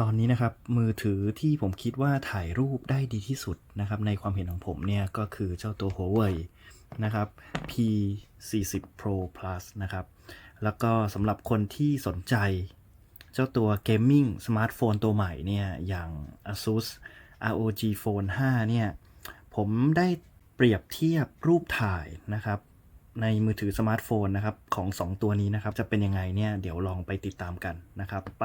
ตอนนี้นะครับมือถือที่ผมคิดว่าถ่ายรูปได้ดีที่สุดนะครับในความเห็นของผมเนี่ยก็คือเจ้าตัว Huawei นะครับ P40 Pro Plus นะครับ แล้วก็สำหรับคนที่สนใจเจ้าตัวเกมมิ่งสมาร์ทโฟนตัวใหม่เนี่ยอย่าง ASUS ROG Phone 5 เนี่ยผมได้เปรียบเทียบรูปถ่ายนะครับในมือถือสมาร์ทโฟนนะครับของ 2 ตัวนี้นะครับจะเป็นยังไงเนี่ยเดี๋ยวลองไปติดตามกันนะครับ ไป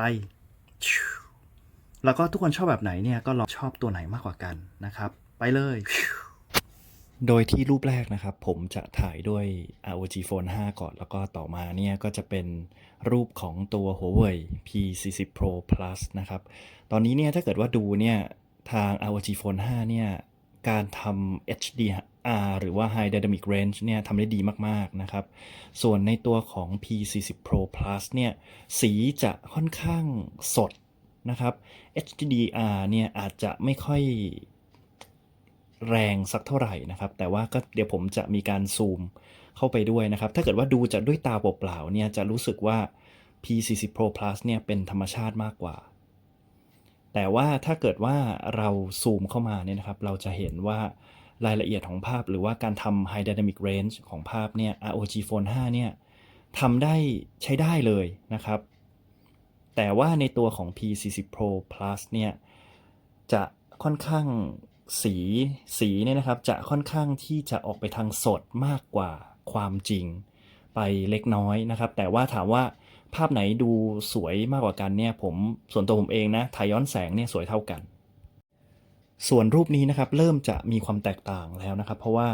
แล้วก็ทุกคนชอบแบบไหนเนี่ยก็ลองชอบตัวไหนมากกว่ากันนะครับ ไปเลย โดยที่รูปแรกนะครับ ผมจะถ่ายด้วย ROG Phone 5 ก่อน แล้วก็ต่อมาเนี่ยก็จะเป็นรูปของตัว Huawei P40 Pro Plus นะครับ ตอนนี้เนี่ยถ้าเกิดว่าดูเนี่ยทาง ROG Phone 5 เนี่ยการทำ HDR หรือว่า High Dynamic Range เนี่ยทำได้ดีมาก ๆ นะครับ ส่วนในตัวของ P40 Pro Plus เนี่ยสีจะค่อนข้างสด นะครับ HDR เนี่ยอาจจะไม่ค่อยแรงสักเท่าไหร่นะครับ แต่ว่าก็เดี๋ยวผมจะมีการซูมเข้าไปด้วยนะครับ ถ้าเกิดว่าดูจากด้วยตาเปล่าๆเนี่ยจะรู้สึกว่า P40 Pro Plus เนี่ยเป็นธรรมชาติมากกว่า แต่ว่าถ้าเกิดว่าเราซูมเข้ามาเนี่ยนะครับ เราจะเห็นว่ารายละเอียดของภาพหรือว่าการทำ High Dynamic Range ของภาพเนี่ย ROG Phone 5 เนี่ยทำได้ใช้ได้เลยนะครับ แต่ว่าในตัวของ P40 Pro Plus เนี่ยจะค่อนข้างสีสีเนี่ยนะครับ จะค่อนข้างที่จะออกไปทางสดมากกว่าความจริงไปเล็กน้อยนะครับ แต่ว่าถามว่าภาพไหนดูสวยมากกว่ากันเนี่ยผมส่วนตัวผมเองนะถ่ายย้อนแสงเนี่ยสวยเท่ากัน ส่วนรูปนี้นะครับเริ่มจะมีความแตกต่างแล้วนะครับ เพราะว่า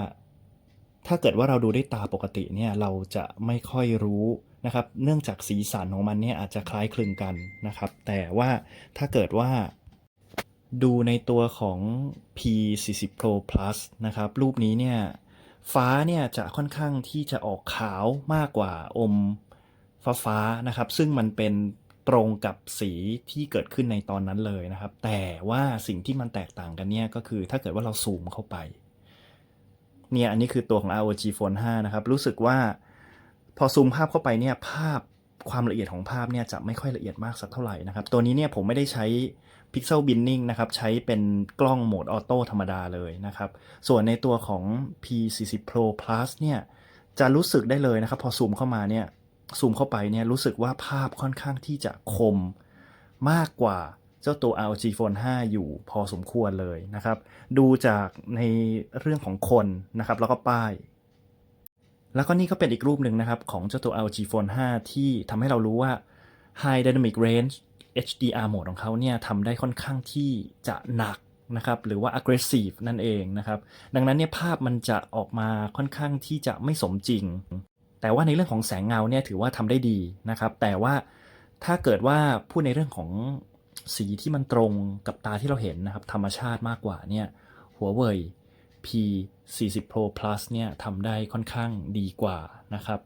ถ้าเกิดว่าเราดูด้วยตาปกติเนี่ยเราจะไม่ค่อยรู้นะครับ เนื่องจากสีสันของมันเนี่ยอาจจะคล้ายคลึงกันนะครับ แต่ว่าถ้าเกิดว่าดูในตัวของ P40 Pro Plus นะครับ รูปนี้เนี่ยฟ้าเนี่ยจะค่อนข้างที่จะออกขาวมากกว่าอมฟ้าฟ้านะครับ ซึ่งมันเป็นตรงกับสีที่เกิดขึ้นในตอนนั้นเลยนะครับ แต่ว่าสิ่งที่มันแตกต่างกันเนี่ยก็คือถ้าเกิดว่าเราซูมเข้าไป เนี่ยอันนี้คือตัวของ ROG Phone 5 นะครับ รู้สึกว่าพอซูมภาพเข้าไปเนี่ยภาพความละเอียดของภาพเนี่ยจะไม่ค่อยละเอียดมากสักเท่าไหร่นะครับ ตัวนี้เนี่ยผมไม่ได้ใช้ Pixel Binning นะครับ ใช้เป็นกล้องโหมดออโต้ธรรมดาเลยนะครับ ส่วนในตัวของ P40 Pro Plus เนี่ยจะรู้สึกได้เลยนะครับ พอซูมเข้ามาเนี่ยซูมเข้าไปเนี่ยรู้สึกว่าภาพค่อนข้างที่จะคมมากกว่า เจ้าตัว ROG Phone 5 อยู่พอสมควรเลยนะครับ ดูจากในเรื่องของคนนะครับแล้วก็ป้าย แล้วก็นี่ก็เป็นอีกรูปหนึ่งนะครับ ของเจ้าตัว LG Phone 5 ที่ทำให้เรารู้ว่า High Dynamic Range HDR โหมดของเขาเนี่ยทำได้ค่อนข้างที่จะหนักนะครับหรือว่า aggressive นั่นเองนะครับ ดังนั้นเนี่ยภาพมันจะออกมาค่อนข้างที่จะไม่สมจริง แต่ว่าในเรื่องของแสงเงาเนี่ยถือว่าทำได้ดีนะครับ แต่ว่าถ้าเกิดว่าพูดในเรื่องของ สีที่มันตรงกับตาที่เราเห็นนะครับ ธรรมชาติมากกว่าเนี่ยหัวเว่ย P40 Pro Plus เนี่ยทำได้ค่อนข้างดีกว่านะครับ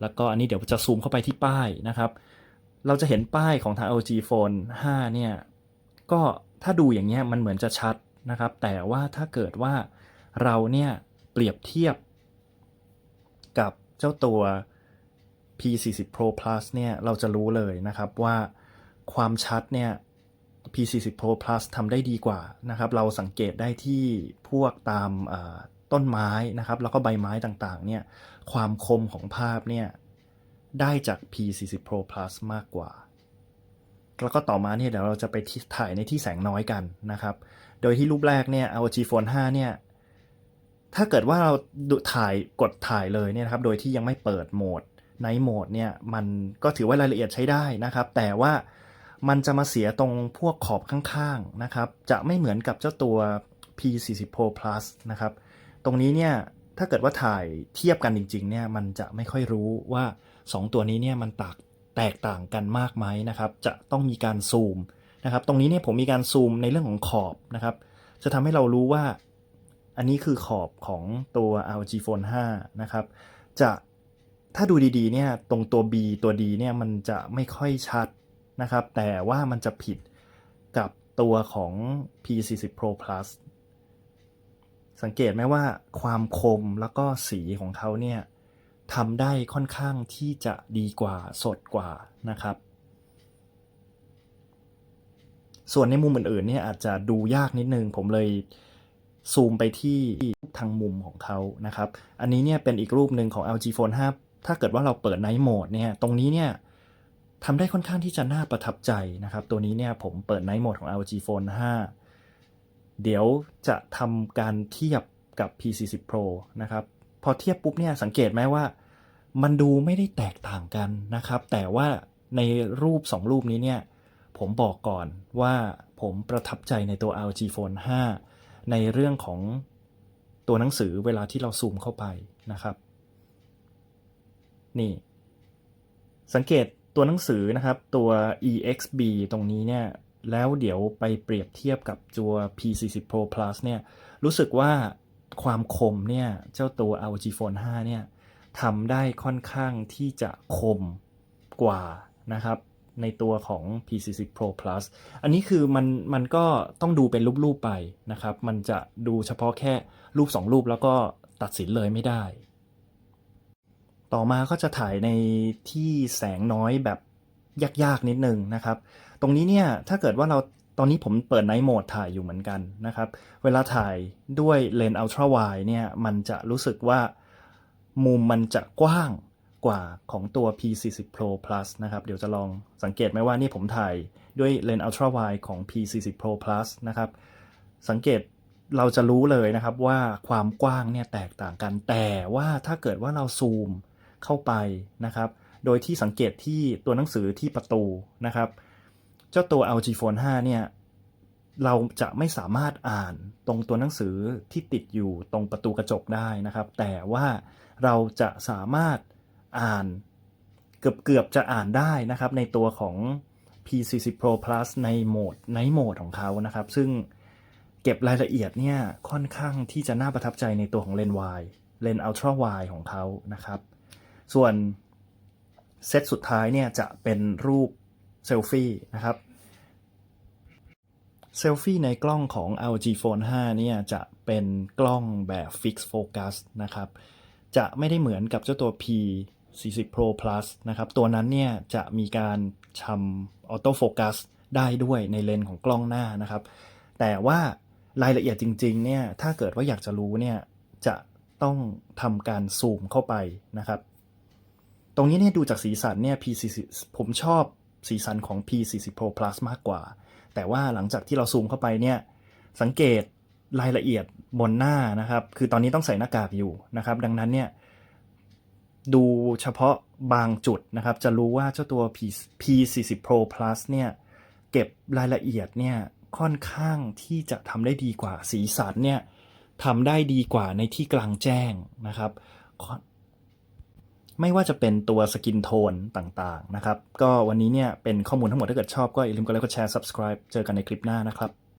แล้วก็อันนี้เดี๋ยวจะซูมเข้าไปที่ป้ายนะครับ เราจะเห็นป้ายของทาง LG Phone 5 เนี่ย ก็ถ้าดูอย่างเงี้ยมันเหมือนจะชัดนะครับ แต่ว่าถ้าเกิดว่าเราเนี่ยเปรียบเทียบกับเจ้าตัว P40 Pro Plus เนี่ย เราจะรู้เลยนะครับว่าความชัดเนี่ย P40 Pro Plus ทำได้ดีกว่านะครับ เราสังเกตได้ที่พวกตามต้นไม้นะครับ แล้วก็ใบไม้ต่างๆ เนี่ย ความคมของภาพเนี่ย ได้จาก P40 Pro Plus มากกว่า แล้วก็ต่อมาเนี่ยเดี๋ยวเราจะไปถ่ายในที่แสงน้อยกันนะครับ โดยที่รูปแรกเนี่ย ROG Phone 5 เนี่ย ถ้าเกิดว่าเราถ่ายกดถ่ายเลยเนี่ยนะครับ โดยที่ยังไม่เปิดโหมด Night Mode เนี่ย มันก็ถือว่ารายละเอียดใช้ได้นะครับ แต่ว่า มันจะมาเสียตรงพวกขอบข้างๆนะครับ จะไม่เหมือนกับเจ้าตัว P40 Pro Plus นะครับ ตรงนี้เนี่ยถ้าเกิดว่าถ่ายเทียบกันจริงๆเนี่ยมันจะไม่ค่อยรู้ว่า 2 ตัวนี้เนี่ยมันตากแตกต่างกันมากไหมนะครับ จะต้องมีการซูมนะครับ ตรงนี้เนี่ยผมมีการซูมในเรื่องของขอบนะครับ จะทำให้เรารู้ว่า อันนี้คือขอบของตัว ROG Phone 5 นะครับ จะถ้าดูดีๆเนี่ยตรงตัว B ตัว D เนี่ยมันจะไม่ค่อยชัด นะครับ แต่ว่ามันจะผิดกับตัวของ P40 Pro Plus สังเกตไหมว่าความคมแล้วก็สีของเขาเนี่ยทำได้ค่อนข้างที่จะดีกว่าสดกว่านะครับ ส่วนในมุมอื่นๆเนี่ยอาจจะดูยากนิดนึง ผมเลยซูมไปที่ทางมุมของเขานะครับ อันนี้เนี่ยเป็นอีกรูปหนึ่งของ LG Phone 5 ถ้าเกิดว่าเราเปิด Night Mode เนี่ย ตรงนี้เนี่ย ทำได้ค่อนข้างที่จะน่าประทับใจนะครับ ตัวนี้เนี่ยผมเปิด Night Mode ของ LG Phone 5 เดี๋ยวจะทำการเทียบกับ P40 Pro นะครับ พอเทียบปุ๊บเนี่ยสังเกตไหมว่า มันดูไม่ได้แตกต่างกันนะครับ แต่ว่าในรูป 2 รูปนี้เนี่ย ผมบอกก่อนว่าผมประทับใจในตัว LG Phone 5 ในเรื่องของตัวหนังสือเวลาที่เราซูมเข้าไปนะครับ นี่ สังเกต ตัวหนังสือนะครับตัว EXB ตรงนี้เนี่ยแล้วเดี๋ยวไปเปรียบเทียบกับตัว P40 Pro Plus เนี่ยรู้สึกว่าความคมเนี่ยเจ้าตัว LG Phone 5เนี่ยทำได้ค่อนข้างที่จะคมกว่านะครับในตัวของ P40 Pro Plus อันนี้คือมันมันก็ต้องดูเป็นรูปๆไปนะครับ มันจะดูเฉพาะแค่รูป 2 รูปแล้วก็ตัดสินเลยไม่ได้ ต่อมาก็จะถ่ายในที่แสงน้อยแบบยากๆนิดนึงนะครับ ตรงนี้เนี่ยถ้าเกิดว่าเราตอนนี้ผมเปิดไนท์โหมดถ่ายอยู่เหมือนกันนะครับ เวลาถ่ายด้วยเลนส์อัลตร้าไวเนี่ยมันจะรู้สึกว่ามุมมันจะกว้างกว่าของตัว P40 Pro Plus นะครับ เดี๋ยวจะลองสังเกตไหมว่านี่ผมถ่ายด้วยเลนส์อัลตร้าไวของ P40 Pro Plus นะครับ สังเกตเราจะรู้เลยนะครับว่าความกว้างเนี่ยแตกต่างกัน แต่ว่าถ้าเกิดว่าเราซูม เข้าไปนะครับ โดยที่สังเกตที่ตัวหนังสือที่ประตูนะครับ เจ้าตัว LG Phone 5 เนี่ย เราจะไม่สามารถอ่านตรงตัวหนังสือที่ติดอยู่ตรงประตูกระจกได้นะครับ แต่ว่าเราจะสามารถอ่านเกือบเกือบจะอ่านได้นะครับ ในตัวของ P40 Pro Plus ในโหมดในโหมดของเขานะครับ ซึ่งเก็บรายละเอียดเนี่ยค่อนข้างที่จะน่าประทับใจในตัวของเลนส์ wide เลนส์ ultra wide ของเขานะครับ ส่วนเซตสุดท้ายเนี่ยจะเป็นรูปเซลฟี่นะครับเซลฟี่ในกล้องของ LG Phone 5 เนี่ยจะเป็นกล้องแบบ Fix Focus นะครับ จะไม่ได้เหมือนกับเจ้าตัว P 40 Pro Plus นะครับ ตัวนั้นเนี่ยจะมีการทำออโต้โฟกัสได้ด้วยในเลนส์ของกล้องหน้านะครับ แต่ว่ารายละเอียดจริง ๆ เนี่ย ถ้าเกิดว่าอยากจะรู้เนี่ย จะต้องทำการซูมเข้าไปนะครับ ตรงนี้เนี่ยดูจากสีสันเนี่ย P40 ผมชอบสีสันของ P40 Pro Plus มากกว่า แต่ว่าหลังจากที่เราซูมเข้าไปเนี่ย สังเกตรายละเอียดบนหน้านะครับ คือตอนนี้ต้องใส่หน้ากากอยู่นะครับ ดังนั้นเนี่ย ดูเฉพาะบางจุดนะครับ จะรู้ว่าเจ้าตัว P P40 Pro Plus เนี่ย เก็บรายละเอียดเนี่ยค่อนข้างที่จะทำได้ดีกว่าสีสันเนี่ยทำได้ดีกว่าในที่กลางแจ้งนะครับ ไม่ว่าจะเป็นตัวสกินโทนต่างๆนะครับ ก็วันนี้เนี่ยเป็นข้อมูลทั้งหมดถ้าเกิดชอบก็อย่าลืมกดไลค์กดแชร์ subscribe เจอกันในคลิปหน้านะครับ